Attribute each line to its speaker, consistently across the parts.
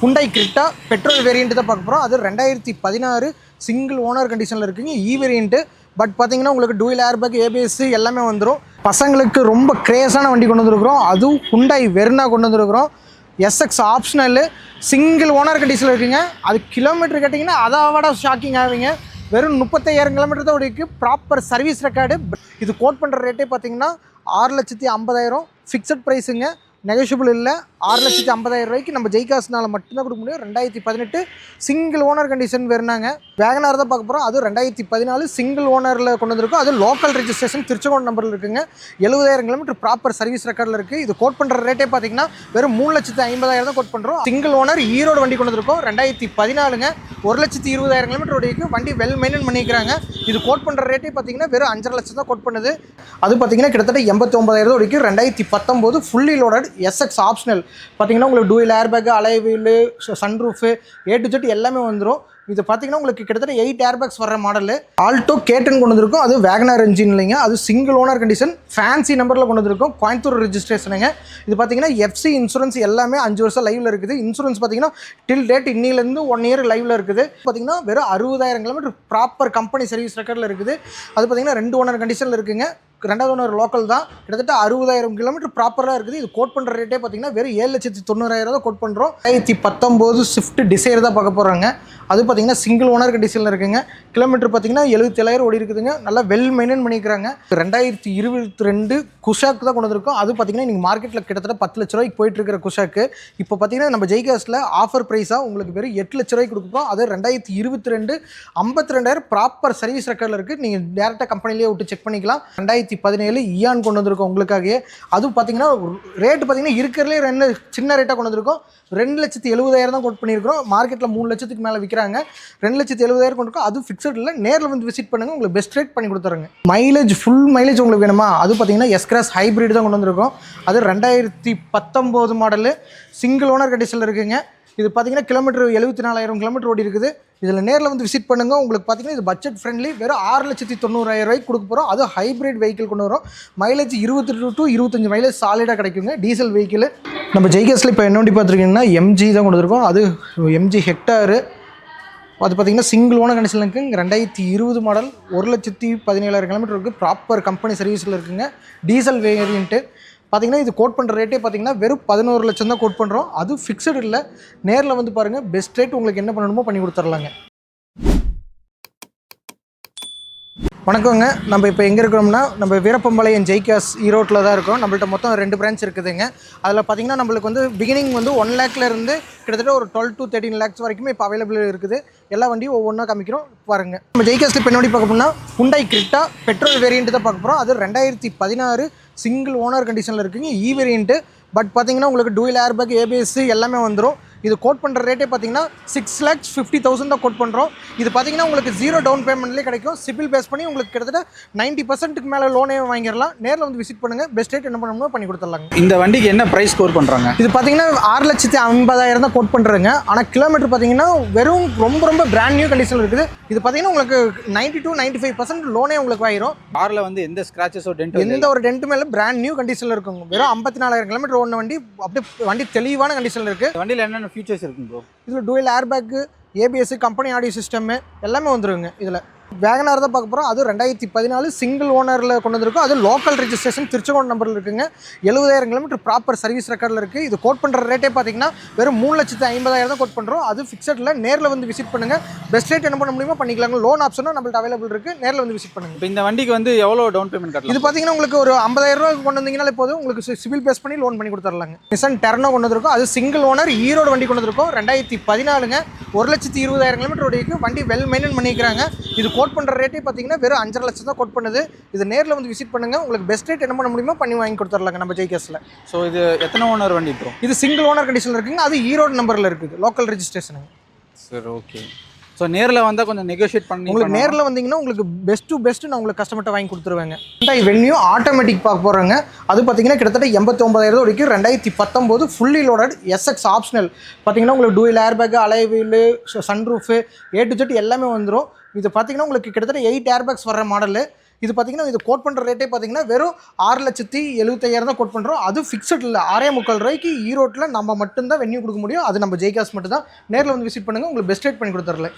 Speaker 1: Hyundai criteria petrol variant தான் பார்க்க போகிறோம் அது ரெண்டாயிரத்தி பதினாறு சிங்கிள் ஓனர் கண்டிஷனில் இருக்குங்க. E இ வேரியண்ட்டு பட் பார்த்தீங்கன்னா உங்களுக்கு டூயில் ஏர்பேக் ஏபிஎஸ் எல்லாமே வந்துடும் பசங்களுக்கு ரொம்ப கிரேஸான வண்டி கொண்டு வந்துருக்குறோம். அதுவும் ஹுண்டாய் வெர்னா கொண்டு வந்துருக்குறோம். எஸ்எக்ஸ் ஆப்ஷனல் சிங்கிள் ஓனர் கண்டிஷனில் இருக்குங்க. அது கிலோமீட்டர் கேட்டிங்கன்னா அதை விட ஷாக்கிங் ஆவீங்க வெறும் முப்பத்தையாயிரம் கிலோமீட்டர் தான் ஓடிக்கு ப்ராப்பர் சர்வீஸ் ரெக்கார்டு இது கோட் பண்ணுற ரேட்டே பார்த்தீங்கன்னா ஆறு லட்சத்தி ஐம்பதாயிரம். ஃபிக்ஸட் ப்ரைஸுங்க நெகோஷியபிள் இல்லை. ஆறு லட்சத்தி ஐம்பதாயிரம் ரூபாய்க்கு நம்ம ஜெய்காஸ்னால் மட்டும்தான் கொடுக்க முடியும். ரெண்டாயிரத்தி பதினெட்டு சிங்கிள் ஓனர் கண்டிஷன் வேறுனாங்க வேகனார் தான் பார்க்க போகிறோம் அது ரெண்டாயிரத்தி பதினாலு சிங்கிள் ஓனரில் கொண்டு வந்திருக்கும். அது லோக்கல் ரெஜிஸ்ட்ரேஷன் திருச்செங்கோடு நம்பரில் இருக்குங்க. எழுபதாயிரம் கிலோமீட்டர் ப்ராப்பர் சர்வீஸ் ரெக்கார்டில் இருக்குது இது கோட் பண்ணுற ரேட்டே பார்த்தீங்கன்னா வெறும் மூணு லட்சத்தி ஐம்பதாயிரம் தான் கோட் பண்ணுறோம் சிங்கிள் ஓனர் ஈரோடு வண்டி கொண்டு வந்திருக்கோம். ரெண்டாயிரத்தி பதினாலுங்க ஒரு லட்சத்தி இருபதாயிரம் கிலோமீட்டர் வரைக்கும் வண்டி வெல் மெயின்டைன் பண்ணிக்கிறாங்க. இது கோட் பண்ணுற ரேட்டே பார்த்தீங்கன்னா வெறும் அஞ்சரை லட்சம் தான் கோட் பண்ணுது. அது பார்த்தீங்கன்னா கிட்டத்தட்ட எண்பத்தி ஒன்பதாயிரம் வரைக்கும் ரெண்டாயிரத்தி பத்தொம்போது ஃபுல்லி லோடட் எஸ்எக்ஸ் ஆப்ஷனல் பார்த்தீங்கன்னா உங்களுக்கு dual airbag alloy wheel sunroof A to Z எல்லாமே வந்துடும் இது பார்த்தீங்கன்னா உங்களுக்கு கிட்டத்தட்ட எயிட் ஏர்பேக்ஸ் வர மாடல் ஆல்டோ கேட்டன் கொண்டு வந்திருக்கும். அது வேகனர் இன்ஜின் இல்லைங்க. அது சிங்கிள் ஓனர் கண்டிஷன் ஃபேன்சி நம்பரில் கொண்டு வந்திருக்கும். கோயம்புத்தூர் ரெஜிஸ்ட்ரேஷனுங்க இது பார்த்தீங்கன்னா எஃப்சி இன்சூரன்ஸ் எல்லாமே அஞ்சு வருஷம் லைவில் இருக்குது. இன்சூரன்ஸ் பார்த்தீங்கன்னா டில் டேட் இன்னிலேருந்து ஒன் இயர் லைவில் இருக்குது. பார்த்தீங்கன்னா வெறும் அறுபதாயிரம் கிலோமீட்டர் ப்ராப்பர் கம்பெனி சர்வீஸ் ரெக்கார்டில் இருக்குது. அது பார்த்தீங்கன்னா ரெண்டு ஓனர் கண்டிஷனில் இருக்குங்க. ரெண்டாவது ஒன்று லோக்கல் தான். கிட்டத்தட்ட அறுபதாயிரம் கிலோமீட்டர் ப்ராப்பராக இருக்குது. இது கோட் பண்ணுற ரேட்டே பார்த்தீங்கன்னா வெறும் ஏழு லட்சத்தி தொண்ணூறாயிரம் தான் கோட் பண்ணுறோம் ரெண்டாயிரத்தி பத்தொம்போது ஸ்விஃப்ட் டிசைர் தான் பார்க்க போகிறாங்க அது பார்த்தீங்கன்னா சிங்கிள் ஓனர் கண்டிஷனில் இருக்குங்க. கிலோமீட்டர் பார்த்தீங்கன்னா எழுபத்தேழாயிரம் ஓடி இருக்குதுங்க. நல்லா வெல் மெயின்டைன் பண்ணிக்கிறாங்க. ரெண்டாயிரத்தி இருபத்தி ரெண்டு குஷாக் தான் கொண்டு வந்திருக்கோம். அது பார்த்தீங்கன்னா நீங்கள் மார்க்கெட்டில் கிட்டத்தட்ட பத்து லட்ச ரூபாய்க்கு போயிட்டு இருக்கிற குஷாக்கு. இப்போ பார்த்தீங்கன்னா நம்ம ஜெய்காஸில் ஆஃபர் ப்ரைஸாக உங்களுக்கு வெறும் எட்டு லட்ச ரூபாய்க்கு கொடுக்குறோம் அது ரெண்டாயிரத்தி இருபத்தி ரெண்டு ஐம்பத்தி ரெண்டாயிரம் ப்ராப்பர் சர்வீஸ் ரெக்கார்டில் இருக்குது நீங்கள் டேரெக்டாக கம்பெனிலேயே விட்டு செக் பண்ணிக்கலாம். ரெண்டாயிரத்தி பதினேழு இயான் கொண்டு வந்திருக்கோம் உங்களுக்காகவே. அதுவும் பார்த்தீங்கன்னா ரேட்டு பார்த்தீங்கன்னா இருக்கிறதுலே ரெண்டு சின்ன ரேட்டாக கொண்டு வந்திருக்கோம். ரெண்டு லட்சத்தி எழுபதாயிரம் தான் கோட் பண்ணியிருக்கிறோம். மார்க்கெட்டில் மூணு லட்சத்துக்கு மேலே விற்கிறாங்க ரெண்டு லட்சத்தி எழுபதாயிரம் கொண்டு இருக்கோம் அது ஃபிக்ஸ் வெப்சைட்டில் நேரில் வந்து விசிட் பண்ணுங்கள் உங்களுக்கு பெஸ்ட் ரேட் பண்ணி கொடுத்துறேங்க. மைலேஜ் ஃபுல் மைலேஜ் உங்களுக்கு வேணுமா? அது பார்த்தீங்கன்னா எஸ்கிராஸ் ஹைப்ரிட் தான் கொண்டு வந்திருக்கோம். அது ரெண்டாயிரத்தி பத்தொம்போது மாடலு சிங்கிள் ஓனர் கண்டிஷனில் இருக்குங்க. இது பார்த்தீங்கன்னா கிலோமீட்டர் எழுபத்தி நாலாயிரம் கிலோமீட்டர் ஓடி இருக்குது. இதில் நேரில் வந்து விசிட் பண்ணுங்கள் உங்களுக்கு பார்த்தீங்கன்னா இது பட்ஜெட் ஃப்ரெண்ட்லி வெறும் ஆறு லட்சத்தி தொண்ணூறாயிரம் ரூபாய்க்கு கொடுக்க போகிறோம் அது ஹைப்ரிட் வெஹிக்கிள் கொண்டு வரும். மைலேஜ் இருபத்தி டு இருபத்தஞ்சு மைலேஜ் சாலிடாக கிடைக்குங்க. டீசல் வெஹிக்கிள் நம்ம ஜெய்கேஸில் இப்போ என்ன வண்டி பார்த்துருக்கீங்கன்னா எம்ஜி தான் கொண்டு வந்திருக்கோம். அது எம்ஜி ஹெக்டாரு அது பார்த்தீங்கன்னா சிங்கிள் ஓனர் கண்டிஷனில் இருக்குங்க. ரெண்டாயிரத்தி இருபது மாடல் ஒரு லட்சத்தி பதினேழாயிரம் கிலோமீட்டர் இருக்குது ப்ராப்பர் கம்பெனி சர்வீஸில் இருக்குங்க. டீசல் வேரியன்ட்டு பார்த்தீங்கன்னா இது கோட் பண்ணுற ரேட்டே பார்த்தீங்கன்னா வெறும் பதினோரு லட்சம் தான் கோட் பண்ணுறோம் அது ஃபிக்ஸட் இல்லை. நேரில் வந்து பாருங்கள் பெஸ்ட் ரேட் உங்களுக்கு என்ன பண்ணணுமோ பண்ணி கொடுத்துர்லாங்க. வணக்கங்க. நம்ம இப்போ எங்கே இருக்கிறோம்னா நம்ம வீரப்பம்பாளையம் ஜெய்காஸ் ஈரோட்டில் தான் இருக்கோம். நம்மள்ட்ட மொத்தம் ரெண்டு பிரான்ச் இருக்குதுங்க. அதில் பார்த்தீங்கன்னா நம்மளுக்கு வந்து பிகினிங் வந்து ஒன் லேக்லேருந்து கிட்டத்தட்ட ஒரு டுவெல் டு தேர்ட்டின் லேக்ஸ் வரைக்குமே இப்போ அவைலபிள் இருக்குது. எல்லா வண்டியும் ஒவ்வொன்றா காமிக்கிறோம். பாருங்க. நம்ம ஜெய்காஸில் இப்போ என்னடி பார்க்க போனால் ஹுண்டாய் கிரிட்டா பெட்ரோல் வேரியண்ட் தான் பார்க்க போகிறோம் அது ரெண்டாயிரத்தி பதினாறு சிங்கிள் ஓனர் கண்டிஷனில் இருக்குங்க. E இ வேரியண்ட்டு பட் பார்த்தீங்கன்னா உங்களுக்கு டூயில் ஏர்பேக் ஏபிஎஸ் எல்லாமே வந்துடும் இது கோட் பண்ணுற ரேட்டே பார்த்தீங்கன்னா சிக்ஸ் லேக்ஸ் ஃபிஃப்டி தௌசண்ட் தான் கோட் பண்ணுறோம் இது பார்த்தீங்கன்னா உங்களுக்கு ஜீரோ டவுன் பேமெண்ட்லேயே கிடைக்கும். சிபில் பேஸ் பண்ணி உங்களுக்கு கிட்டத்தட்ட நைன்ட்டி பர்சன்ட்டுக்கு மேலே லோனே வாங்கிடலாம். நேரில் வந்து விசிட் பண்ணுங்கள் பெஸ்ட் ரேட் என்ன பண்ணணுமோ பண்ணி கொடுத்துடலாங்க.
Speaker 2: இந்த வண்டிக்கு என்ன ப்ரைஸ் ஸ்கோர் பண்ணுறாங்க
Speaker 1: இது பார்த்தீங்கன்னா ஆறு லட்சத்தி ஐம்பதாயிரம் தான் கோட் பண்ணுறேங்க ஆனால் கிலோமீட்டர் பார்த்தீங்கன்னா வெறும் ரொம்ப ரொம்ப பிராண்ட் நியூ கண்டிஷனில் இருக்குது. இது பார்த்தீங்கன்னா உங்களுக்கு ninety to ninety five percent லோனே உங்களுக்கு ஆயிரும்.
Speaker 2: காரில் வந்து எந்த ஸ்க்ராச்சஸோ டென்ட்
Speaker 1: எந்த ஒரு டென்ட் மேலே பிராண்ட் நியூ கண்டிஷனில் இருக்குங்க. வெறும் ஐம்பத்தி நாலாயிரம் கிலோமீட்டர் ஓடின வண்டி அப்படியே வண்டி தெளிவான கண்டிஷனில் இருக்குது
Speaker 2: வண்டியில் என்னென்ன ஃபீச்சர்ஸ் இருக்குங்க ப்ரோ
Speaker 1: இதில் dual airbag ABS company audio system எல்லாமே வந்துருங்க இதில். வேகனார் தான் பார்க்க போகிறோம் அது ரெண்டாயிரத்தி பதினாலு சிங்கிள் ஓனரில் கொண்டு வந்திருக்கோம். அது லோக்கல் ரெஜிஸ்ட்ரேஷன் திருச்செங்கோடு நம்பரில் இருக்குங்க. எழுபதாயிரம் கிலோமீட்டர் ப்ராப்பர் சர்வீஸ் ரெக்கார்டில் இருக்குது இது கோட் பண்ணுற ரேட்டே பார்த்தீங்கன்னா வெறும் மூணு லட்சத்து ஐம்பதாயிரம் தான் கோட் பண்ணுறோம் அது ஃபிக்ஸடில் நேரில் வந்து விசிட் பண்ணுங்கள் பெஸ்ட் ரேட் என்ன பண்ண முடியுமோ பண்ணிக்கலாங்க. லோன் ஆப்ஷனும் நம்மள்ட்ட அவைலபிள் இருக்குது நேரில் வந்து விசிட் பண்ணுங்கள்
Speaker 2: இப்போ இந்த வண்டிக்கு வந்து எவ்வளோ டவுன் பேமெண்ட்
Speaker 1: இது பார்த்தீங்கன்னா உங்களுக்கு ஒரு ஐம்பதாயிரம் ரூபா கொண்டு வந்தீங்கன்னா போதும். உங்களுக்கு சிவில் பேஸ் பண்ணி லோன் பண்ணி கொடுத்துர்லாங்க. நிசன் டெர்னோ கொண்டு வந்திருக்கோம். அது சிங்கிள் ஓனர் ஈரோடு வண்டி கொண்டு வந்திருக்கோம். ரெண்டாயிரத்தி பதினாலுங்க ஒரு லட்சத்தி இருபதாயிரம் கிலோமீட்டர் ஓடிக்கு வண்டி வெல் மெயின்டைன் பண்ணிக்கிறாங்க. இது கோட் பண்ணுற ரேட்டே பார்த்தீங்கன்னா வெறும் அஞ்சரை லட்சம் தான் கோட் பண்ணுது. இது நேரில் வந்து விசிட் பண்ணுங்கள் உங்களுக்கு பெஸ்ட் ரேட் என்ன பண்ண முடியுமோ பண்ணி வாங்கி கொடுத்துர்லாங்க நம்ம ஜெய்கேஸில்
Speaker 2: ஸோ இது எத்தனை ஓனர் வண்டி ப்ரோ
Speaker 1: இது சிங்கிள் ஓனர் கண்டிஷனில் இருக்குங்க. அது ஈரோடு நம்பரில் இருக்குது. லோக்கல் ரெஜிஸ்ட்ரேஷனுங்க
Speaker 2: சரி ஓகே ஸோ நேரில் வந்தால் கொஞ்சம் நெகோஷியேட் பண்ணி
Speaker 1: உங்களுக்கு நேரில் வந்தீங்கன்னா உங்களுக்கு பெஸ்ட் டு பெஸ்ட் நான் உங்களுக்கு கஸ்டமர்கிட்ட வாங்கி கொடுத்துருவேங்க. ஹுண்டாய் வென்யூ ஆட்டோமேட்டிக் பார்க்க போகிறாங்க அது பார்த்தீங்கன்னா கிட்டத்தட்ட எண்பத்தி ஒன்பதாயிரம் வரைக்கும் ரெண்டாயிரத்தி பத்தொம்போது ஃபுல்லி லோடட் எஸ்எக்ஸ் ஆப்ஷனல் பார்த்தீங்கன்னா உங்களுக்கு dual airbag alloy wheel sunroof A to Z எல்லாமே வந்துடும் இது பார்த்தீங்கன்னா உங்களுக்கு கிட்டத்தட்ட எயிட் ஏர்பேக்ஸ் வர மாடலு இது பார்த்தீங்கன்னா இது கோட் பண்ணுற ரேட்டே பார்த்தீங்கன்னா வெறும் ஆறு லட்சத்தி எழுபத்தையாயிரம் தான் கோட் பண்ணுறோம் அது ஃபிக்ஸட் இல்லை. ஆறே முக்கால் ரூபாய்க்கு ஈரோட்டில் நம்ம மட்டும்தான் வென்யூ கொடுக்க முடியும். அது நம்ம ஜெய்காஸ் மட்டும் தான் நேரில் வந்து விசிட் பண்ணுங்கள் உங்களுக்கு பெஸ்ட் ரேட் பண்ணி கொடுத்துர்ல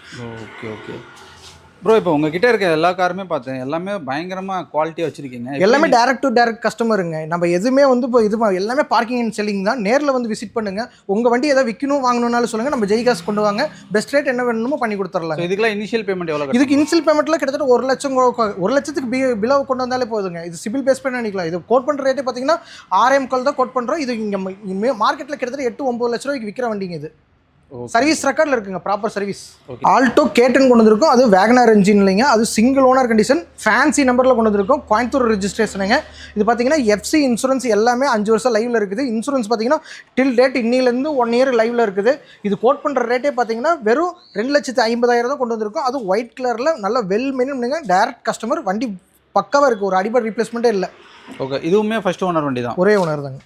Speaker 2: ஓகே ஓகே ப்ரோ இப்போ உங்ககிட்ட இருக்க எல்லா காருமே பார்த்தேன். எல்லாமே பயங்கரமாக குவாலிட்டியாக வச்சுருக்கீங்க.
Speaker 1: எல்லாமே டேரக்ட் டு டேரக்ட் கஸ்டமருங்க நம்ம எதுவுமே வந்து இப்போ இது எல்லாமே பார்க்கிங் அண்ட் செல்லிங் தான். நேரில் வந்து விசிட் பண்ணுங்க. உங்கள் வண்டி ஏதாவது விற்கணும் வாங்கணும்னாலும் சொல்லுங்கள் நம்ம ஜெய்காஸ் கொண்டு வாங்க. பெஸ்ட் ரேட் என்ன வேணுமோ பண்ணி கொடுத்துர்லாங்க.
Speaker 2: ஸோ இதுக்கெல்லாம் இனிஷியல் பேமெண்ட் எவ்வளோ
Speaker 1: இதுக்கு இன்சியல் பேமெண்ட்ல கிட்டத்தட்ட ஒரு லட்சம் ஒரு லட்சத்துக்கு பி பிலோ கொண்டு வந்தாலே போதுங்க. இது சிபில் பேஸ் பண்ணி நினைக்கலாம். இது கோட் பண்ணுற ரேட்டே பார்த்தீங்கன்னா ஆர்எம் கால் தான் கோட் பண்ணுறோம் இது இங்கே மார்க்கெட்டில் கிட்டத்தட்ட எட்டு ஒம்பது லட்ச ரூபாய்க்கு விற்கிற வண்டிங்க இது. சர்வீஸ் ரெக்கார்டில் இருக்குங்க ப்ராப்பர் சர்வீஸ். ஆல்டோ கேட்டன் கொண்டு வந்திருக்கோம். அது வேகனார் என்ஜின் இல்லைங்க. அது சிங்கிள் ஓனர் கண்டிஷன் ஃபேன்சி நம்பரில் கொண்டு வந்திருக்கோம். கோயம்புத்தூர் ரெஜிஸ்ட்ரேஷனுங்க இது பார்த்தீங்கன்னா எஃப்சி இன்சூரன்ஸ் எல்லாமே அஞ்சு வருஷம் லைவ்ல இருக்குது. இன்சூரன்ஸ் பார்த்தீங்கன்னா டில் டேட் இன்னிலேருந்து ஒன் இயர் லைவ்ல இருக்குது. இது கோட் பண்ணுற ரேட்டே பார்த்தீங்கன்னா வெறும் ரெண்டு லட்சத்து ஐம்பதாயிரம் தான் கொண்டு வந்திருக்கோம். அது ஒயிட் கலரில் நல்ல வெல் மெனு டேரக்ட் கஸ்டமர் வண்டி பக்காவாக இருக்குது ஒரு அடிபட் ரீப்ளேஸ்மெண்ட்டே இல்லை.
Speaker 2: ஓகே இதுவுமே ஃபர்ஸ்ட் ஓனர் வண்டி தான்.
Speaker 1: ஒரே ஓனர் தாங்க.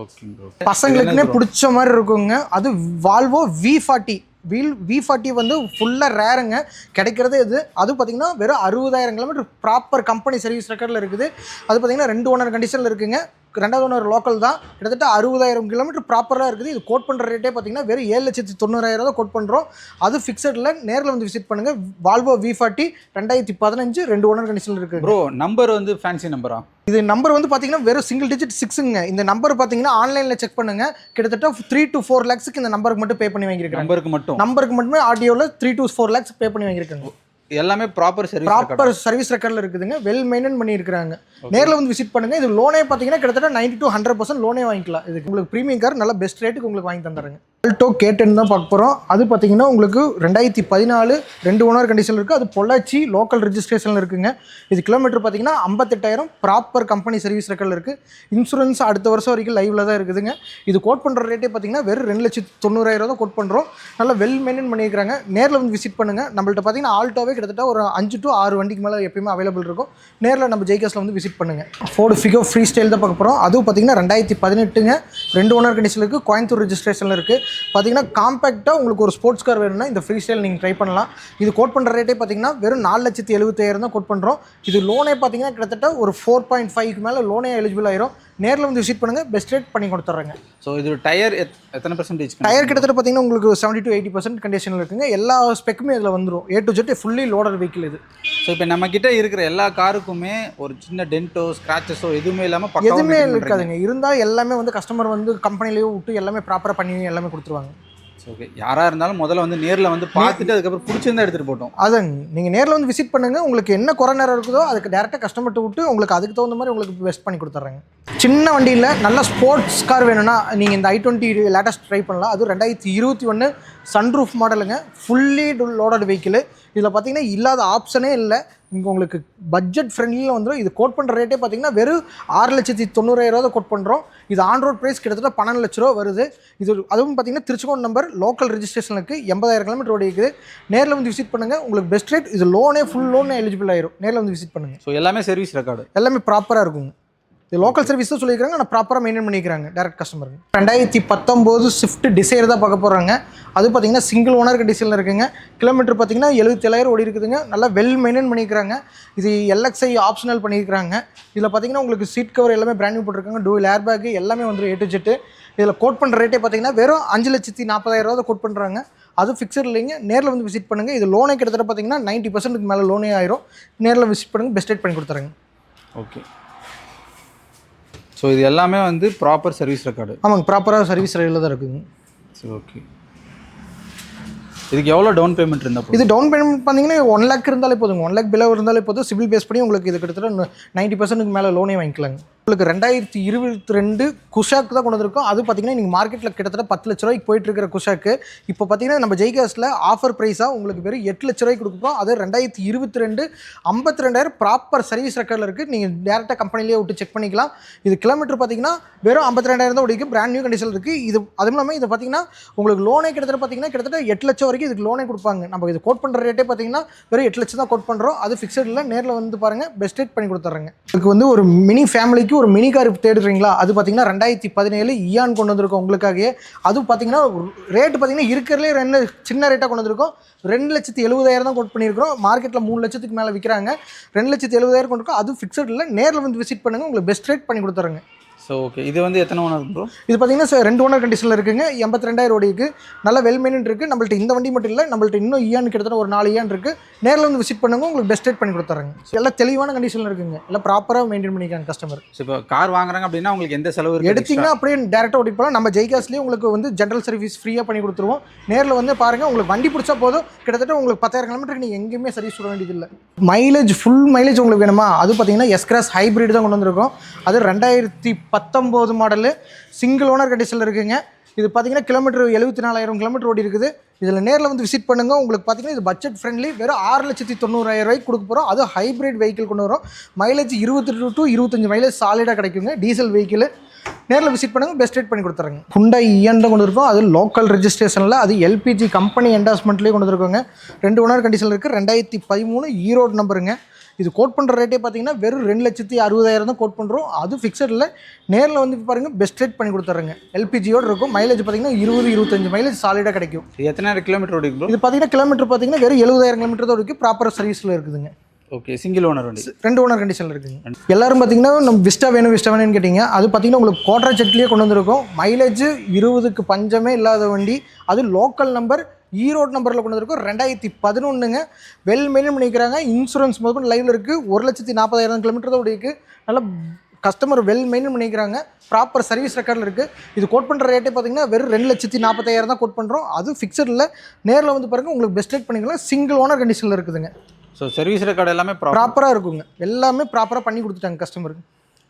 Speaker 2: ஓகே ப்ரோ
Speaker 1: பசங்களுக்குனே பிடிச்ச மாதிரி இருக்குங்க. அது Volvo V forty wheel V forty வந்து ஃபுல்லாக ரேருங்க கிடைக்கிறது இது அது பார்த்தீங்கன்னா வெறும் அறுபதாயிரம் கிலோமீட்டர் ப்ராப்பர் கம்பெனி சர்வீஸ் ரெக்கார்டில் இருக்குது. அது பார்த்தீங்கன்னா ரெண்டு ஓனர் கண்டிஷனில் இருக்குங்க. ரெண்டாவது ஓனர் லோக்கல் தான். கிட்டத்தட்ட அறுபதாயிரம் கிலோமீட்டர் ப்ராப்பராக இருக்குது. இது கோட் பண்ணுற ரேட்டே பார்த்தீங்கன்னா வெறும் ஏழு லட்சத்தி தொண்ணூறாயிரம் தான் கோட் பண்ணுறோம் அது ஃபிக்ஸடில் நேரில் வந்து விசிட் பண்ணுங்கள் வால்வோ வி ஃபார்ட்டி ரெண்டாயிரத்தி பதினஞ்சு ரெண்டு ஓனர் கண்டிஷனில் இருக்குது
Speaker 2: ப்ரோ நம்பர் வந்து ஃபேன்சி நம்பரா
Speaker 1: இது நம்பர் வந்து பார்த்தீங்கன்னா வெறும் சிங்கிள் டிஜிட் சிக்ஸுங்க இந்த நம்பர் பார்த்தீங்கன்னா ஆன்லைனில் செக் பண்ணுங்க. கிட்டத்தட்ட த்ரீ டு ஃபோர் லேக்ஸுக்கு இந்த நம்பருக்கு மட்டும் பே பண்ணி வாங்கியிருக்காங்க
Speaker 2: நம்பருக்கு மட்டும்?
Speaker 1: நம்பருக்கு மட்டுமே ஆடியோவில் three to four lakhs pay பண்ணி வாங்கியிருக்காங்க.
Speaker 2: எல்லாமே ப்ராப்பர் சர்வீஸ்
Speaker 1: ப்ராப்பர் சர்வீஸ் ரெக்கார்டில் இருக்குதுங்க. வெல் மெயின்டைன் பண்ணியிருக்காங்க நேரில் வந்து விசிட் பண்ணுங்க. இது லோனே பார்த்தீங்கன்னா கிட்டத்தட்ட நைன்டி டு ஹண்ட்ரட் பர்சன்ட் லோனே வாங்கிக்கலாம். இதுக்கு உங்களுக்கு ப்ரீமியம் கார் நல்ல பெஸ்ட் ரேட்டுக்கு உங்களுக்கு வாங்கி தந்துடுறேங்க. ஆல்டோ கேட்டன் தான் பார்க்க போகிறோம் அது பார்த்தீங்கன்னா உங்களுக்கு ரெண்டாயிரத்தி பதினாலு ரெண்டு ஓனர் கண்டிஷனில் இருக்குது அது பொள்ளாச்சி லோக்கல் ரெஜிஸ்ட்ரேஷனில் இருக்குங்க. இது கிலோமீட்டர் பார்த்தீங்கன்னா ஐம்பத்தெட்டாயிரம் ப்ராப்பர் கம்பெனி சர்வீஸ் ரெக்கார்டில் இருக்குது இன்சூரன்ஸ் அடுத்த வருஷம் வரைக்கும் லைவில் தான் இருக்குதுங்க. இது கோட் பண்ணுற ரேட்டே பார்த்தீங்கன்னா வெறும் ரெண்டு லட்சத்து தொண்ணூறாயிரம் தான் கோட் பண்ணுறோம் நல்லா வெல் மெயின்டைன் பண்ணியிருக்காங்க நேரில் வந்து விசிட் பண்ணுங்கள் நம்மள்ட்ட பார்த்தீங்கன்னா ஆல்டோவே கிட்டத்தட்ட ஒரு அஞ்சு டு ஆறு வண்டிக்கு மேலே எப்பயுமே அவைலபிள் இருக்கும். நேரில் நம்ம ஜெய்காஸில் வந்து விசிட் பண்ணுங்கள் ஃபோர்டு ஃபிகோ ஃப்ரீ ஸ்டைல் தான் பார்க்க போகிறோம் அதுவும் பார்த்தீங்கன்னா ரெண்டாயிரத்தி பதினெட்டுங்க. ரெண்டு ஓனர் கண்டிஷனில் இருக்குது கோயம்புத்தூர் ரெஜிஸ்ட்ரேஷனில் இருக்குது பார்த்தீங்கன்னா காம்பேக்டாக உங்களுக்கு ஒரு ஸ்போர்ட்ஸ் கார் வேணும்னா இந்த ஃப்ரீ ஸ்டைல் நீங்கள் ட்ரை பண்ணலாம். இது கோட் பண்ணுற ரேட்டே பார்த்தீங்கன்னா வெறும் நாலு லட்சத்தி எழுபத்தாயிரம் தான் கோட் பண்ணுறோம் இது லோனே பார்த்தீங்கன்னா கிட்டத்தட்ட ஒரு ஃபோர் பாயிண்ட் ஃபைவ்க்கு மேலே லோனே எலிஜிபிள் ஆயிரும். நேரில் வந்து விசிட் பண்ணுங்கள் பெஸ்ட் ரேட் பண்ணி கொடுத்துட்றேங்க
Speaker 2: ஸோ இது டயர் எத்தனை பர்சன்டேஜ்
Speaker 1: டயர் கிட்டத்தட்ட பார்த்தீங்கன்னா உங்களுக்கு செவன்ட்டி டு எயிட்டி பர்சன்ட் கண்டிஷனில் இருக்குங்க. எல்லா ஸ்பெக்குமே இதில் வந்துடும் A to Z fully loader vehicle இது.
Speaker 2: ஸோ இப்போ நம்ம கிட்ட இருக்கிற எல்லா காருக்குமே ஒரு சின்ன டென்ட்டோ ஸ்க்ராச்சஸோ எதுவுமே இல்லாமல்
Speaker 1: எதுவுமே. இருக்காதுங்க. இருந்தால் எல்லாமே வந்து கஸ்டமர் வந்து கம்பெனிலேயே விட்டு எல்லாமே ப்ராப்பராக பண்ணி எல்லாமே கொடுத்துருவாங்க.
Speaker 2: ஓகே யாராக இருந்தாலும் முதல்ல வந்து நேரில் வந்து பார்த்துட்டு அதுக்கப்புறம் பிடிச்சிருந்தா எடுத்துகிட்டு போட்டோம்
Speaker 1: அதுங்க நீங்கள் நேரில் வந்து விசிட் பண்ணுங்கள் உங்களுக்கு என்ன குறை நேரம் இருக்குதோ அதுக்கு டேரெக்டாக கஸ்டமர்கிட்ட விட்டு உங்களுக்கு அதுக்கு தகுந்த மாதிரி உங்களுக்கு பெஸ்ட் பண்ணி கொடுத்துட்றாங்க சின்ன வண்டியில் நல்ல ஸ்போர்ட்ஸ் கார் வேணும்னா நீங்கள் இந்த ஐ டுவெண்ட்டி லேட்டஸ்ட் ட்ரை பண்ணலாம். அதுவும் ரெண்டாயிரத்தி இருபத்தி ஒன்று சன்ரூஃப் மாடலுங்க ஃபுல்லி லோடட் வெஹிக்கிள் இதில் பார்த்தீங்கன்னா இல்லாத ஆப்ஷனே இல்லை. இங்கே உங்களுக்கு பட்ஜெட் ஃப்ரெண்ட்லியில் வந்துடும் இது கோட் பண்ணுற ரேட்டே பார்த்தீங்கன்னா வெறும் ஆறு லட்சத்தி தொண்ணூறாயிரம் ரூபா கோட் பண்ணுறோம் இது ஆன் ரோட் ப்ரைஸ் கிட்டத்தட்ட பன்னெண்டு லட்ச ரூபா வருது. இது அதுவும் பார்த்தீங்கன்னா திருச்செங்கோடு நம்பர் லோக்கல் ரெஜிஸ்ட்ரேஷன் இருக்குது எண்பதாயிரம் கிலோமீட்டர் ஓடி இருக்குது. நேரில் வந்து விசிட் பண்ணுங்கள் உங்களுக்கு பெஸ்ட் ரேட் இது லோனே ஃபுல் லோனே எலிஜிபிள் ஆயிரும். நேரில் வந்து விசிட் பண்ணுங்கள்
Speaker 2: ஸோ எல்லாமே சர்வீஸ் ரெக்கார்டு
Speaker 1: எல்லாமே ப்ராப்பராக இருக்குங்க. இது லோக்கல் சர்வீஸ் தான் சொல்லியிருக்காங்க. ஆனால் ப்ராப்பராக மெயின்டைன் பண்ணிக்கிறாங்க டேரக்ட் கஸ்டமருக்கு ரெண்டாயிரத்தி பத்தொம்போது ஸ்விஃப்ட் டிசைர் தான் பார்க்க போகிறாங்க அது பார்த்தீங்கன்னா சிங்கிள் ஓனர் கண்டிஷனில் இருக்குங்க. கிலோமீட்டர் பார்த்தீங்கன்னா எழுபத்தேழாயிரம் ஓடி இருக்குதுங்க. நல்லா வெல் மெயின்டைன் பண்ணிக்கிறாங்க. இது எல்எக்ஸ்ஐ ஆப்ஷனல் பண்ணியிருக்காங்க இதில் பார்த்தீங்கன்னா உங்களுக்கு சீட் கவர் எல்லாமே பிராண்ட் நியூ போட்டிருக்காங்க. டூவில் ஏர் பேக் எல்லாமே வந்துடும் ஏ டு ஜெட்டு இதில் கோட் பண்ணுற ரேட்டே பார்த்தீங்கன்னா வெறும் அஞ்சு லட்சத்தி நாற்பதாயிரம் ரூபா கோட் பண்ணுறாங்க அது ஃபிக்ஸட் இல்லைங்க. நேரில் வந்து விசிட் பண்ணுங்கள் இது லோனே கிட்டத்தட்ட பார்த்தீங்கன்னா நைன்ட்டி பர்சன்ட்டுக்கு மேலே லோனே ஆயிரும். நேரில் விசிட் பண்ணுங்கள் பெஸ்ட் ரேட் பண்ணி கொடுத்துறாங்க.
Speaker 2: ஓகே ஸோ இது எல்லாமே வந்து ப்ராப்பர் சர்வீஸ் ரெக்கார்டு
Speaker 1: ஆமாங்க ப்ராப்பராக சர்வீஸ் ரயிலில் தான் இருக்குங்க
Speaker 2: சரி ஓகே இதுக்கு எவ்வளோ டவுன் பேமெண்ட் இருந்தால் போதும்?
Speaker 1: இது டவுன் பேமெண்ட் பார்த்தீங்கன்னா ஒன் லேக் இருந்தாலே போதுங்க. ஒன் லேக் பிலோ இருந்தாலே போதும். சிவில் பேஸ் பண்ணி உங்களுக்கு இது கிட்டத்தட்ட நைன்ட்டி பர்சன்ட்டுக்கு மேலே லோனே வாங்கிக்கலாங்க. உங்களுக்கு ரெண்டாயிரத்தி இருபத்தி ரெண்டு குஷாக்கு தான் கொண்டு வந்திருக்கோம் அது பார்த்தீங்கன்னா நீங்கள் மார்க்கெட்டில் கிட்டத்தட்ட பத்து லட்ச ரூபாய்க்கு போயிட்டு இருக்கிற குஷாக்கு. இப்போ பார்த்தீங்கன்னா நம்ம ஜெய்காஸில் ஆஃபர் ப்ரைஸாக உங்களுக்கு வெறும் எட்டு லட்ச ரூபாய்க்கு கொடுக்குறோம் அது ரெண்டாயிரத்தி இருபத்தி ரெண்டு ஐம்பத்தி ரெண்டாயிரம் ப்ராப்பர் சர்வீஸ் ரெக்கார்டில் இருக்குது நீங்கள் டேரெக்டாக கம்பெனிலேயே விட்டு செக் பண்ணிக்கலாம். இது கிலோமீட்டர் பார்த்தீங்கன்னா வெறும் ஐம்பத்தி ரெண்டாயிரம் தான் ஓடிக்கு பிராண்ட் நியூ கண்டிஷன் இருக்குது இது அதுவும் இல்லாமல் இது பார்த்தீங்கன்னா உங்களுக்கு லோனே கிட்டத்தட்ட பார்த்தீங்கன்னா கிட்டத்தட்ட எட்டு லட்சம் வரைக்கும் இதுக்கு லோனே கொடுப்பாங்க. நம்ம இது கோட் பண்ணுற ரேட்டே பார்த்தீங்கன்னா வெறும் எட்டு லட்சம் தான் கோட் பண்ணுறோம் அது ஃபிக்ஸட் இல்லை நேரில் வந்து பாருங்கள் பெஸ்ட் ரேட் பண்ணி கொடுத்துட்றாங்க இதுக்கு வந்து ஒரு மினி ஃபேமிலிக்கு இப்போதைக்கு ஒரு மினி கார் தேடுறீங்களா? அது பார்த்தீங்கன்னா ரெண்டாயிரத்தி பதினேழு இயான் கொண்டு வந்திருக்கோம் உங்களுக்காகவே. அது பார்த்தீங்கன்னா ரேட்டு பார்த்தீங்கன்னா இருக்கிறதுலே ரெண்டு சின்ன ரேட்டாக கொண்டு வந்திருக்கோம். ரெண்டு லட்சத்தி எழுபதாயிரம் தான் கோட் பண்ணியிருக்கிறோம். மார்க்கெட்டில் மூணு லட்சத்துக்கு மேலே விற்கிறாங்க ரெண்டு லட்சத்தி எழுபதாயிரம் கொண்டு இருக்கோம் அது ஃபிக்ஸட் இல்லை. நேரில் வந்து விசிட் பண்ணுங்கள் உங்களுக்கு பெஸ்ட் ரேட் பண்ணி கொடுத்துறேங்க.
Speaker 2: ஸோ ஓகே இது வந்து எத்தனை ஓனர் ப்ரோ
Speaker 1: இது பார்த்தீங்கன்னா சார் ரெண்டு ஓனர் கண்டிஷனில் இருக்குங்க. எண்பத்தி ரெண்டாயிரம் ஓடிக்கு நல்ல வெல் மெயின் இருக்குது நம்மள்ட்ட இந்த வண்டி மட்டும் இல்லை நம்மள்ட்ட இன்னும் இயான் கிட்டத்தட்ட ஒரு நாலு இயான் இருக்குது நேரில் வந்து விசிட் பண்ணுங்க உங்களுக்கு பெஸ்ட் ரேட் பண்ணி கொடுத்துறாங்க. எல்லாம் தெளிவான கண்டிஷனில் இருக்குங்க. எல்லாம் ப்ராப்பராக மெயின்டைன் பண்ணிக்காங்க கஸ்டமர்
Speaker 2: ஸோ இப்போ கார் வாங்குறாங்க அப்படின்னா உங்களுக்கு எந்த செலவு
Speaker 1: எடுத்தீங்கன்னா அப்படியே டேரெக்டாக ஓட்டிட்டு போகலாம் நம்ம ஜெய்காஸ்லேயே உங்களுக்கு வந்து ஜென்ரல் சர்வீஸ் ஃப்ரீயாக பண்ணி கொடுத்துருவோம். நேரில் வந்து பாருங்கள் உங்களுக்கு வண்டி பிடிச்சா போதும். கிட்டத்தட்ட உங்களுக்கு பத்தாயிரம் கிலோமீட்டருக்கு நீங்கள் எங்கேயுமே சர்வீஸ் விட வேண்டியதில்லை மைலேஜ் ஃபுல் மைலேஜ் உங்களுக்கு வேணுமா? அது பார்த்தீங்கன்னா எஸ்கிராஸ் ஹைப்ரிட் தான் கொண்டு வந்திருக்கோம். அது ரெண்டாயிரத்தி பத்தொம்போது மாடலு. சிங்கிள் ஓனர் கண்டிஷனில் இருக்குங்க. இது பார்த்தீங்கன்னா கிலோமீட்டர் எழுபத்தி நாலாயிரம் கிலோமீட்டர் ஓடி இருக்குது. இதில் நேரில் வந்து விசிட் பண்ணுங்க. உங்களுக்கு பார்த்தீங்கன்னா இது பட்ஜெட் ஃப்ரெண்ட்லி வெறும் ஆறு லட்சத்தி தொண்ணூறாயிரம் ரூபாய்க்கு கொடுக்க போகிறோம் அது ஹைப்ரிட் வெஹிக்கிள் கொண்டு வரும். மைலேஜ் இருபத்தி டு இருபத்தஞ்சு மைலேஜ் சாலிடாக கிடைக்குங்க. டீசல் வெஹிக்கிள் நேரில் விசிட் பண்ணுங்க. பெஸ்ட் ரேட் பண்ணி கொடுத்துறேங்க. ஹுண்டை இஎன்ட கொண்டு இருக்கோம் அது லோக்கல் ரெஜிஸ்ட்ரேஷனில் அது எல்பிஜி கம்பெனி என்டாஸ்மெண்ட்லேயே கொண்டு வந்துருக்கோங்க. ரெண்டு ஓனர் கண்டிஷனில் இருக்குது ரெண்டாயிரத்தி பதிமூணு e ஈரோடு நம்பருங்க இது கோட் பண்ணுற ரேட்டே பார்த்தீங்கன்னா வெறும் ரெண்டு லட்சத்தி அறுபதாயிரம் தான் கோட் பண்ணுறோம் அது ஃபிக்ஸடில் நேரில் வந்து பாருங்கள் பெஸ்ட் ரேட் பண்ணி கொடுத்துட்றேங்க எல்பிஜியோடு இருக்கும். மைலேஜ் பார்த்தீங்கன்னா இருபது இருபத்தஞ்சு மைலேஜ் சாலிடாக கிடைக்கும்.
Speaker 2: எத்தனாயிரம் கிலோமீட்டர் ஓடி ப்ரோ
Speaker 1: இது பார்த்தீங்கன்னா கிலோமீட்டர் பார்த்தீங்கன்னா வெறும் எழுபதாயிரம் கிலோமீட்டர் தான் இருக்குது ப்ராப்பர் சர்வீஸில் இருக்குதுங்க.
Speaker 2: ஓகே சிங்கிள் ஓனர் வண்டி.
Speaker 1: ரெண்டு ஓனர் கண்டிஷனில் இருக்குங்க எல்லாரும் பார்த்தீங்கன்னா நம்ம விஸ்டா வேணும் விஸ்டா வேணும்னு கேட்டிங்க. அது பார்த்தீங்கன்னா உங்களுக்கு கோட்ரா செட்லேயே கொண்டு வந்திருக்கோம். மைலேஜ் இருபதுக்கு பஞ்சமே இல்லாத வண்டி. அது லோக்கல் நம்பர் ஈரோடு நம்பரில் கொண்டு வந்திருக்கோம். ரெண்டாயிரத்தி பதினொன்றுங்க வெல் மெயின்டைன் பண்ணிக்கிறாங்க. இன்சூரன்ஸ் முதல் லைவில் இருக்குது ஒரு லட்சத்தி நாற்பதாயிரம் கிலோமீட்டர் தான் இருக்குது நல்லா கஸ்டமர் வெல் மெயின்டைன் பண்ணிக்கிறாங்க. ப்ராப்பர் சர்வீஸ் ரெக்கார்டில் இருக்குது இது கோட் பண்ணுற ரேட்டே பார்த்தீங்கன்னா வெறும் ரெண்டு லட்சத்தி நாற்பத்தாயிரம் தான் கோட் பண்ணுறோம் அது ஃபிக்ஸடில் நேரில் வந்து பாருங்கள் உங்களுக்கு பெஸ்ட் ரேட் பண்ணிக்கலாம். சிங்கிள் ஓனர் கண்டிஷனில் இருக்குதுங்க.
Speaker 2: ஸோ சர்வீஸ் ரெக்கார்டு எல்லாமே ப்ராப்பர்
Speaker 1: ப்ராப்பராக இருக்குங்க. எல்லாமே ப்ராப்பராக பண்ணி கொடுத்துட்டாங்க கஸ்டமருக்கு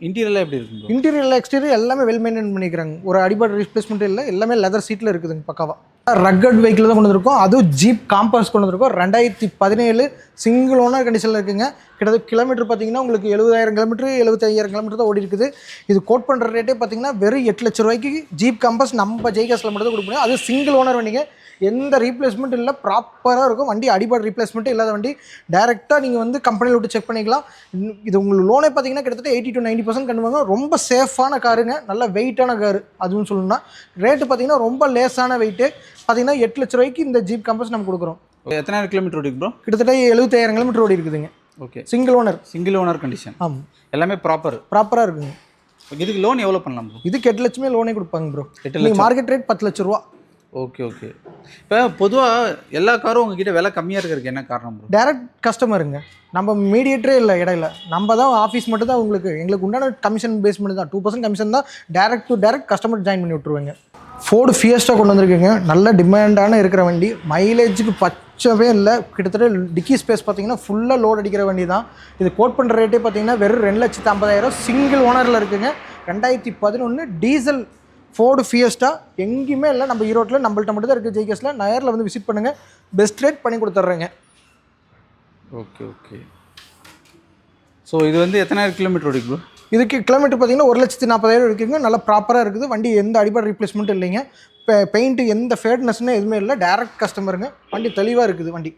Speaker 2: இன்டீரியர்லாம் எப்படி இருக்கும் ப்ரோ
Speaker 1: இன்டீரியர் எக்ஸ்டீரியர் எல்லாமே வெல் மெயின்டைன் பண்ணிக்கிறாங்க. ஒரு அடிபாடு ரீப்ளேஸ்மெண்ட் இல்லை. எல்லாமே லெதர் சீட்டில் இருக்குதுங்க பக்காவா. ரக்கட் வெஹிக்கிள் தான் கொண்டு வந்திருக்கோம். அதுவும் ஜீப் காம்பஸ் கொண்டு வந்திருக்கோம். ரெண்டாயிரத்தி பதினேழு சிங்கிள் ஓனர் கண்டிஷனில் இருக்குங்க. கிட்டத்தட்ட கிலோமீட்டர் பார்த்தீங்கன்னா உங்களுக்கு எழுபதாயிரம் கிலோமீட்டர் எழுபத்தையாயிரம் கிலோமீட்டர் தான் ஓடி இருக்குது. இது கோட் பண்ணுற ரேட்டே பார்த்தீங்கன்னா வெறும் எட்டு லட்ச ரூபாய்க்கு ஜீப் காம்பஸ் நம்ம ஜெய்காஸில் மட்டும் தான் கொடுப்போம் அது சிங்கிள் ஓனர் வண்டிங்க. எந்த ரீப்ளேஸ்மெண்ட் இல்லை ப்ராப்பராக இருக்கும். வண்டி அடிபாடு ரீப்ளேஸ்மெண்ட்டே இல்லாத வண்டி. டேரெக்டாக நீங்கள் வந்து கம்பெனியில் விட்டு செக் பண்ணிக்கலாம். இது உங்களுக்கு லோனே பார்த்தீங்கன்னா கிட்டத்தட்ட எயிட்டி டு நைன்டி பர்சன்ட் கண்டுவாங்க. ரொம்ப சேஃபான காருங்க நல்ல வெயிட்டான காரு அதுவும் சொல்லணும்னா ரேட்டு பார்த்தீங்கன்னா ரொம்ப லேஸான வெயிட்டு பார்த்தீங்கன்னா எட்டு லட்ச ரூபாய்க்கு இந்த ஜீப் கம்பஸ் நம்ம கொடுக்குறோம்.
Speaker 2: எத்தனாயிரம் கிலோமீட்டர் ஓடி ப்ரோ
Speaker 1: கிட்டத்தட்ட எழுபத்தாயிரம் கிலோமீட்டர் ஓடி இருக்குதுங்க
Speaker 2: okay
Speaker 1: single owner
Speaker 2: single owner condition
Speaker 1: ஆமாம்
Speaker 2: எல்லாமே ப்ராப்பர்
Speaker 1: ப்ராப்பராக இருக்குங்க.
Speaker 2: இதுக்கு லோன் எவ்வளோ பண்ணலாம் ப்ரோ
Speaker 1: இதுக்கு எட்டு லட்சமே லோனே கொடுப்பாங்க ப்ரோ
Speaker 2: எட்டு
Speaker 1: நீங்கள் மார்க்கெட் ரேட் பத்து லட்ச ரூபா.
Speaker 2: ஓகே ஓகே இப்போ பொதுவாக எல்லா காரும் உங்ககிட்ட விலை கம்மியாக இருக்கிறதுக்கு என்ன காரணம் ப்ரோ
Speaker 1: டேரக்ட் கஸ்டமருங்க நம்ம மீடியேட்டரே இல்லை இடையில. நம்ம தான் ஆஃபீஸ் மட்டும் தான் உங்களுக்கு எங்களுக்கு உண்டான கமிஷன் பேஸ் பண்ணி தான் டூ பர்சன்ட் கமிஷன் தான் direct to direct customer join பண்ணி விட்ருவாங்க ஃபோர்டு ஃபியஸ்ட்டாக கொண்டு வந்திருக்கீங்க. நல்ல டிமாண்டான இருக்கிற வண்டி. மைலேஜுக்கு பச்சவே இல்லை. கிட்டத்தட்ட டிக்கி ஸ்பேஸ் பார்த்தீங்கன்னா ஃபுல்லாக லோட் அடிக்கிற வண்டி தான் இது கோட் பண்ணுற ரேட்டே பார்த்தீங்கன்னா வெறும் ரெண்டு லட்சத்து ஐம்பதாயிரம். சிங்கிள் ஓனரில் இருக்குங்க. ரெண்டாயிரத்தி பதினொன்று டீசல் ஃபோர்டு ஃபியஸ்டா எங்கேயுமே இல்லை. நம்ம ஈரோட்டில் நம்மள்ட்ட மட்டும் தான் இருக்குது ஜேகேஸில் நேரில் வந்து விசிட் பண்ணுங்கள் பெஸ்ட் ரேட் பண்ணி கொடுத்துட்றேங்க
Speaker 2: ஓகே ஓகே ஸோ இது வந்து எத்தனாயிரம் கிலோமீட்டர் ஓடி ப்ரோ
Speaker 1: இதுக்கு கிலோமீட்டர் பார்த்தீங்கன்னா ஒரு லட்சத்தி நாற்பதாயிரம் இருக்குங்க. நல்லா ப்ராப்பராக இருக்குது. வண்டி எந்த அடிப்படை ரீப்ளேஸ்மெண்ட்டும் இல்லைங்க. இப்போ பெயிண்ட்டு எந்த ஃபேட்னஸ்னு எதுவுமே இல்லை. டேரக்ட் கஸ்டமருங்க வண்டி தெளிவாக இருக்குது வண்டி.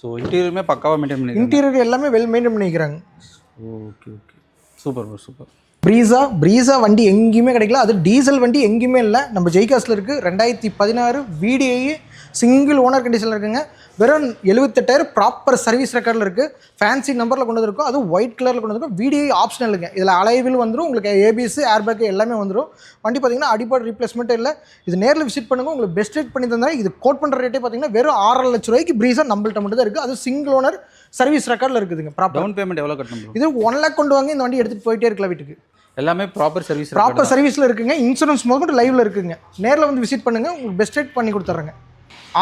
Speaker 2: ஸோ இன்டீரியருமே பக்காவாக மெயின்டைன் பண்ணிருக்கீங்க.
Speaker 1: இன்டீரியர் எல்லாமே வெல் மெயின்டைன் பண்ணிக்கிறாங்க.
Speaker 2: Okay okay super bro super
Speaker 1: Brezza Brezza வண்டி எங்கேயுமே கிடைக்கல. அது டீசல் வண்டி எங்கேயுமே இல்லை. நம்ம ஜெய்காஸில் இருக்குது ரெண்டாயிரத்தி பதினாறு VDI சிங்கிள் ஓனர் கண்டிஷனில் இருக்குங்க. வெறும் எழுபத்தெட்டாயிரம் ப்ராப்பர் சர்வீஸ் ரெக்கார்டில் இருக்குது ஃபேன்சி நம்பரில் கொண்டு வந்திருக்கோம். அதுவும் ஒயிட் கலரில் கொண்டு வந்திருக்கோம். VDI ஆப்ஷனலுங்க இதில் அலைவில் வந்துடும் உங்களுக்கு ஏபிஎஸ் ஏர்பேக் எல்லாமே வந்துடும் வண்டி பார்த்தீங்கன்னா அடிப்பாடு ரீப்ளேஸ்மெண்ட்டே இல்லை. இது நேரில் விசிட் பண்ணுங்க. உங்களுக்கு பெஸ்ட் ரேட் பண்ணி தந்தால் இது கோட் பண்ணுற ரேட்டே பார்த்தீங்கன்னா வெறும் ஆறரை லட்ச ரூபாய்க்கு ப்ரீஸாக நம்மள்ட்ட மட்டும் தான் இருக்குது அது சிங்கிள் ஓனர் சர்வீஸ் ரெக்கார்டில் இருக்குதுங்க. ப்ராப்பர்
Speaker 2: டவுன் பேமெண்ட் எவ்வளோ கட்டணும்
Speaker 1: இது ஒன் லேக் கொண்டு வாங்க இந்த வண்டி எடுத்துகிட்டு போயிட்டே இருக்கலாம் வீட்டுக்கு.
Speaker 2: எல்லாமே ப்ராப்பர் சர்வீஸ்
Speaker 1: ப்ராப்பர் சர்வீஸில் இருக்குங்க. இன்சூரன்ஸ் முதல் லைவ்ல இருக்குங்க. நேரில் வந்து விசிட் பண்ணுங்க. உங்களுக்கு பெஸ்ட் ரேட் பண்ணி கொடுத்துட்றேங்க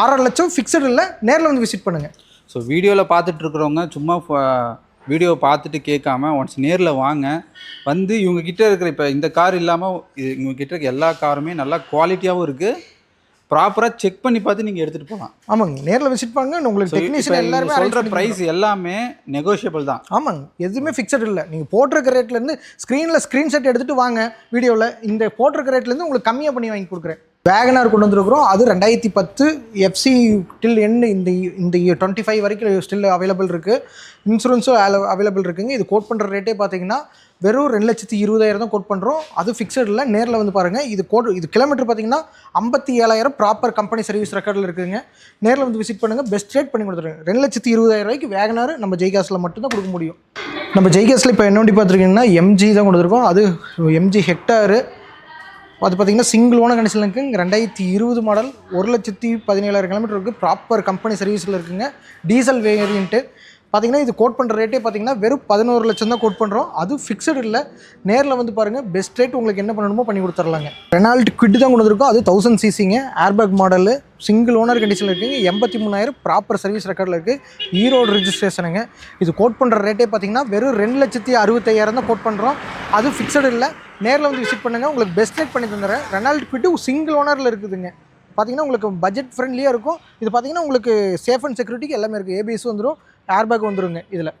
Speaker 1: ஆறரை லட்சம் ஃபிக்ஸட் இல்லை நேரில் வந்து விசிட் பண்ணுங்க.
Speaker 2: ஸோ வீடியோவில் பார்த்துட்டு இருக்கிறவங்க சும்மா வீடியோ பார்த்துட்டு கேட்காம ஒன்ஸ் நேரில் வாங்க. வந்து இவங்க கிட்ட இருக்கிற இப்போ இந்த கார் இல்லாமல் இவங்க கிட்ட இருக்க எல்லா காருமே நல்லா குவாலிட்டியாகவும் இருக்குது ப்ராப்பராக செக் பண்ணி பார்த்து நீங்கள் எடுத்துகிட்டு போகலாம்.
Speaker 1: ஆமாங்க. நேரில் விசிட் பண்ணுங்க உங்களுக்கு டெக்னீஷியன் எல்லாருமே
Speaker 2: சொல்கிற ப்ரைஸ் எல்லாமே நெகோஷியபிள் தான்.
Speaker 1: ஆமாங்க. எதுவுமே ஃபிக்ஸட் இல்லை. நீங்கள் போட்டிருக்க ரேட்லேருந்து ஸ்க்ரீனில் ஸ்க்ரீன்ஷாட் எடுத்துகிட்டு வாங்க வீடியோவில் இந்த போட்டிருக்க ரேட்லேருந்து உங்களுக்கு கம்மியாக பண்ணி வாங்கி கொடுக்குறேன். வேகனார் கொண்டு வந்திருக்கிறோம். அது ரெண்டாயிரத்தி பத்து எஃப்சி டில் எண் இந்த இந்த டுவெண்ட்டி ஃபைவ் வரைக்கும் ஸ்டில் அவைலபிள் இருக்குது இன்சூரன்ஸும் அவைலபிள் இருக்குங்க. இது கோட் பண்ணுற ரேட்டே பார்த்தீங்கன்னா வெறும் ரெண்டு லட்சத்தி இருபதாயிரம் தான் கோட் பண்ணுறோம் அது ஃபிக்ஸட் இல்லை நேரில் வந்து பாருங்கள் இது கோட் இது கிலோமீட்டர் பார்த்தீங்கன்னா ஐம்பத்தி ஏழாயிரம் ப்ராப்பர் கம்பெனி சர்வீஸ் ரெக்கார்டில் இருக்குதுங்க. நேரில் வந்து விசிட் பண்ணுங்கள் பெஸ்ட் ரேட் பண்ணி கொடுத்துருங்க. ரெண்டு லட்சத்தி இருபதாயிரம் ரூபாய்க்கு வேகனார் நம்ம ஜெய்காஸில் மட்டும்தான் கொடுக்க முடியும். நம்ம ஜெய்காஸில் இப்போ என்ன வண்டி பார்த்துருக்கீங்கன்னா எம்ஜி தான் கொடுத்துருக்கோம் அது எம்ஜி ஹெக்டாரு அது பார்த்தீங்கன்னா சிங்கிள் ஓனர் கண்டிஷனில் இருக்குங்க. ரெண்டாயிரத்தி இருபது மாடல் ஒரு லட்சத்தி பதினேழாயிரம் கிலோமீட்டர் இருக்குது ப்ராப்பர் கம்பெனி சர்வீஸில் இருக்குங்க. டீசல் வேரியன்ட்டு பார்த்தீங்கன்னா இது கோட் பண்ணுற ரேட்டே பார்த்தீங்கன்னா வெறும் பதினோரு லட்சம் தான் கோட் பண்ணுறோம் அது ஃபிக்ஸடு இல்லை. நேரில் வந்து பாருங்கள் பெஸ்ட் ரேட் உங்களுக்கு என்ன பண்ணணுமோ பண்ணி கொடுத்துர்லாங்க. ரெனால்ட் குவிட் தான் கொண்டு வந்திருக்கோம். அது தௌசண்ட் சிசிங்க ஏர்பேக் மாடலு சிங்கிள் ஓனர் கண்டிஷனில் இருக்குங்க. எண்பத்தி மூணாயிரம் ப்ராப்பர் சர்வீஸ் ரெக்கார்டில் இருக்குது ஈரோடு ரிஜிஸ்ட்ரேஷனுங்க இது கோட் பண்ணுற ரேட்டே பார்த்தீங்கன்னா வெறும் ரெண்டு லட்சத்தி அறுபத்தையாயிரம் தான் கோட் பண்ணுறோம் அது ஃபிக்ஸடு இல்லை. நேரில் வந்து விசிட் பண்ணுங்கள் உங்களுக்கு பெஸ்ட் ரேட் பண்ணி தந்துடுறேன். ரெனால்ட் குவிட்டு சிங்கிள் ஓனரில் இருக்குதுங்க. பார்த்தீங்கன்னா உங்களுக்கு பட்ஜெட் ஃப்ரெண்ட்லியாக இருக்கும். இது பார்த்தீங்கன்னா உங்களுக்கு சேஃப் அண்ட் செக்யூரிட்டிக்கு எல்லாமே இருக்குது ஏபிஎஸ் வந்துடும் ஏர்பேக் வந்துருங்க இதில்.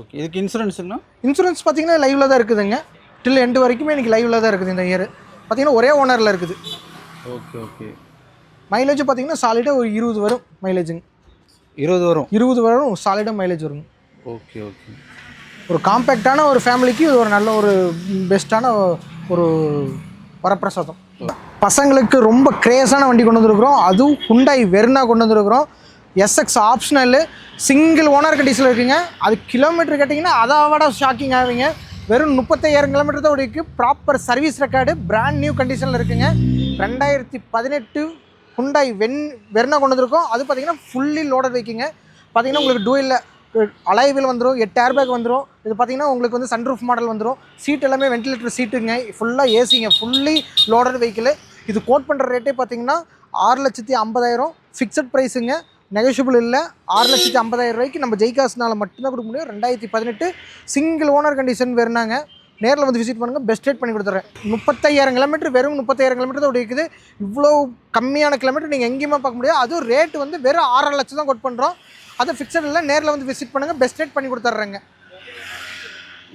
Speaker 2: ஓகே இதுக்கு இன்சூரன்ஸுங்கண்ணா
Speaker 1: இன்சூரன்ஸ் பார்த்தீங்கன்னா லைவில் தான் இருக்குதுங்க. டில் எண்டு வரைக்குமே எனக்கு லைவில் தான் இருக்குது இந்த இயர் பார்த்தீங்கன்னா ஒரே ஓனரில் இருக்குது.
Speaker 2: ஓகே ஓகே
Speaker 1: மைலேஜ் பார்த்தீங்கன்னா சாலிடாக ஒரு இருபது வரும் மைலேஜுங்க
Speaker 2: இருபது வரும்.
Speaker 1: இருபது வரும் சாலிடாக மைலேஜ் வருங்க.
Speaker 2: ஓகே ஓகே
Speaker 1: ஒரு காம்பேக்டான ஒரு ஃபேமிலிக்கு இது ஒரு நல்ல ஒரு பெஸ்ட்டான ஒரு வரப்பிரசாதம். பசங்களுக்கு ரொம்ப கிரேஸான வண்டி கொண்டு வந்துருக்குறோம். அதுவும் ஹுண்டாய் வெர்னா கொண்டு வந்துருக்குறோம். எஸ்எக்ஸ் ஆப்ஷனலு சிங்கிள் ஓனர் கண்டிஷனில் இருக்குங்க. அது கிலோமீட்டர் கேட்டிங்கன்னா அதை விட ஷாக்கிங் ஆவீங்க வெறும் முப்பத்தையாயிரம் கிலோமீட்டர் தான் ஓடிக்கு proper service record brand new கண்டிஷனில் இருக்குங்க. ரெண்டாயிரத்தி பதினெட்டு ஹுண்டாய் வென் வெர்னா கொண்டு வந்திருக்கோம். அது பார்த்தீங்கன்னா ஃபுல்லி லோடட் வைக்கிங்க பார்த்திங்கன்னா உங்களுக்கு டூயில் அலைவில் வந்துடும் எட்டு ஏர்பேக் வந்துடும் இது பார்த்தீங்கன்னா உங்களுக்கு வந்து சன்ரூஃப் மாடல் வந்துடும் சீட் எல்லாமே வென்டிலேட்டர் சீட்டுங்க ஃபுல்லாக ஏசிங்க ஃபுல்லி லோடட் வெஹிக்கிள் இது கோட் பண்ணுற ரேட்டே பார்த்தீங்கன்னா ஆறு லட்சத்தி ஐம்பதாயிரம். ஃபிக்ஸட் ப்ரைஸுங்க நெகோஷியபிள் இல்லை. ஆறு லட்சத்தி ஐம்பதாயிரம் ரூபாய்க்கு நம்ம ஜெய்காஸ்னால் மட்டும்தான் கொடுக்க முடியும். ரெண்டாயிரத்தி பதினெட்டு சிங்கிள் ஓனர் கண்டிஷன் வேறுனாங்க நேரில் வந்து விசிட் பண்ணுங்கள் பெஸ்ட் ரேட் பண்ணி கொடுத்துறேன். முப்பத்தையாயிரம் கிலோமீட்டர் வெறும் முப்பத்தாயிரம் கிலோமீட்டர் தான் இருக்குது இவ்வளோ கம்மியான கிலோமீட்டர் நீங்கள் எங்கேயுமே பார்க்க முடியாது. அதுவும் ரேட் வந்து வெறும் ஆறரை லட்சம் தான் கோட் பண்ணுறோம் அது ஃபிக்ஸட் இல்லை நேரில் வந்து விசிட் பண்ணுங்கள் பெஸ்ட் ரேட் பண்ணி கொடுத்துட்றேங்க.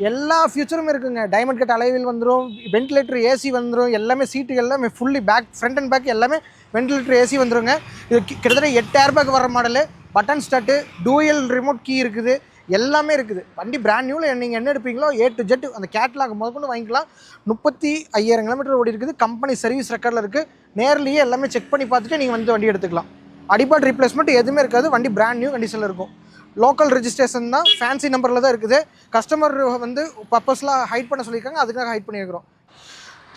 Speaker 1: எல்லா ஃபியூச்சரும் இருக்குங்க. டைமண்ட் கட் அலைவில் வந்துடும் வென்டிலேட்டர் ஏசி வந்துடும் எல்லாமே சீட்டு எல்லாமே fully back front and back எல்லாமே வென்டிலேட்டர் ஏசி வந்துருங்க. இது கிட்டத்தட்ட எட்டு ஏர் பேக் வர model button start dual remote key இருக்குது எல்லாமே இருக்குது. வண்டி பிராண்ட் நியூவில் நீங்கள் என்ன எடுப்பீங்களோ ஏ டு ஜெட் அந்த கேட்லாக் முதற்கொண்டு வாங்கிக்கலாம். முப்பத்தி ஐயாயிரம் கிலோமீட்டர் ஓடி இருக்குது. கம்பெனி சர்வீஸ் ரெக்கார்டில் இருக்குது நேர்லேயே எல்லாமே செக் பண்ணி பார்த்துட்டு நீங்கள் வந்து வண்டி எடுத்துக்கலாம். அடிபாட் ரீப்ளேஸ்மெண்ட் எதுவுமே இருக்காது. வண்டி பிராண்ட் நியூ கண்டிஷனில் இருக்கும். லோக்கல் ரெஜிஸ்ட்ரேஷன் தான் ஃபேன்சி நம்பரில் தான் இருக்குது. கஸ்டமர் வந்து பர்பஸ்லாம் ஹைட் பண்ண சொல்லியிருக்காங்க. அதுக்காக ஹைட் பண்ணியிருக்கிறோம்.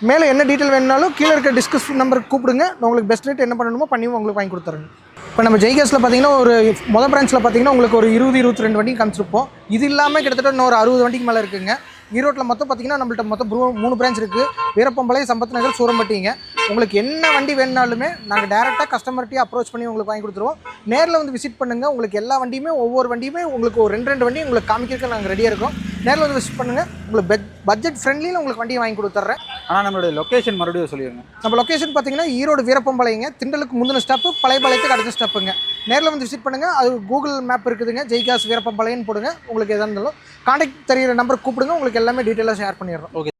Speaker 1: மேலே என்ன டீட்டெயில் வேணுனாலும் கீழே இருக்க டிஸ்கஸ் நம்பருக்கு கூப்பிடுங்க. நான் உங்களுக்கு பெஸ்ட் ரேட் என்ன பண்ணணுமோ பண்ணி உங்களுக்கு வாங்கி கொடுத்துறேங்க இப்போ நம்ம ஜெய்கேஸில் பார்த்தீங்கன்னா ஒரு மொதல் பிரான்ச்சில் பார்த்தீங்கன்னா உங்களுக்கு ஒரு இருபது இருபத்தி ரெண்டு வண்டி காமிச்சிருப்போம். இது இல்லாமல் கிட்டத்தட்ட இன்னொரு அறுபது வண்டிக்கு மேலே இருக்குங்க. ஈரோட்டில் மொத்தம் பார்த்தீங்கன்னா நம்மள்ட்ட மொத்தம் மூணு பிரான்ச் இருக்குது வீரப்பம்பளை சம்பத் நகர் சூரம்பட்டிங்க. உங்களுக்கு என்ன வண்டி வேணுனாலுமே நாங்கள் டேரெக்டாக கஸ்டமர்கிட்டயே அப்ரோச் பண்ணி உங்களுக்கு வாங்கி கொடுத்துருவோம். நேரில் வந்து விசிட் பண்ணுங்கள் உங்களுக்கு எல்லா வண்டியுமே ஒவ்வொரு வண்டியுமே உங்களுக்கு ஒரு ரெண்டு ரெண்டு வண்டி உங்களுக்கு காமிக்கிறதுக்கு நாங்கள் ரெடியாக இருக்கோம். நேரில் வந்து விசிட் பண்ணுங்கள் உங்களுக்கு பெட் பட்ஜெட் ஃப்ரெண்ட்லியில் உங்களுக்கு வண்டியை வாங்கி கொடுத்துட்றேன்
Speaker 2: ஆனால் நம்மளுடைய லொக்கேஷன் மறுபடியும் சொல்லிடுங்க
Speaker 1: நம்ம லொக்கேஷன் பார்த்தீங்கன்னா ஈரோடு வீரப்பம்பாளையங்க. திண்டலுக்கு முந்தின ஸ்டாப்பு பழையபாளையத்துக்கு அடுத்த ஸ்டாப்புங்க நேரில் வந்து விசிட் பண்ணுங்கள் அது கூகுள் மேப் இருக்குதுங்க. ஜெய்காஸ் வீரப்பம்பாளையன்னு போடுங்க. உங்களுக்கு எதாக இருந்தாலும் காண்டாக்ட் தெரியிற நம்பர் கூப்பிடுங்க. உங்களுக்கு எல்லாமே டீட்டெயிலாக ஷேர் பண்ணிடுறோம்.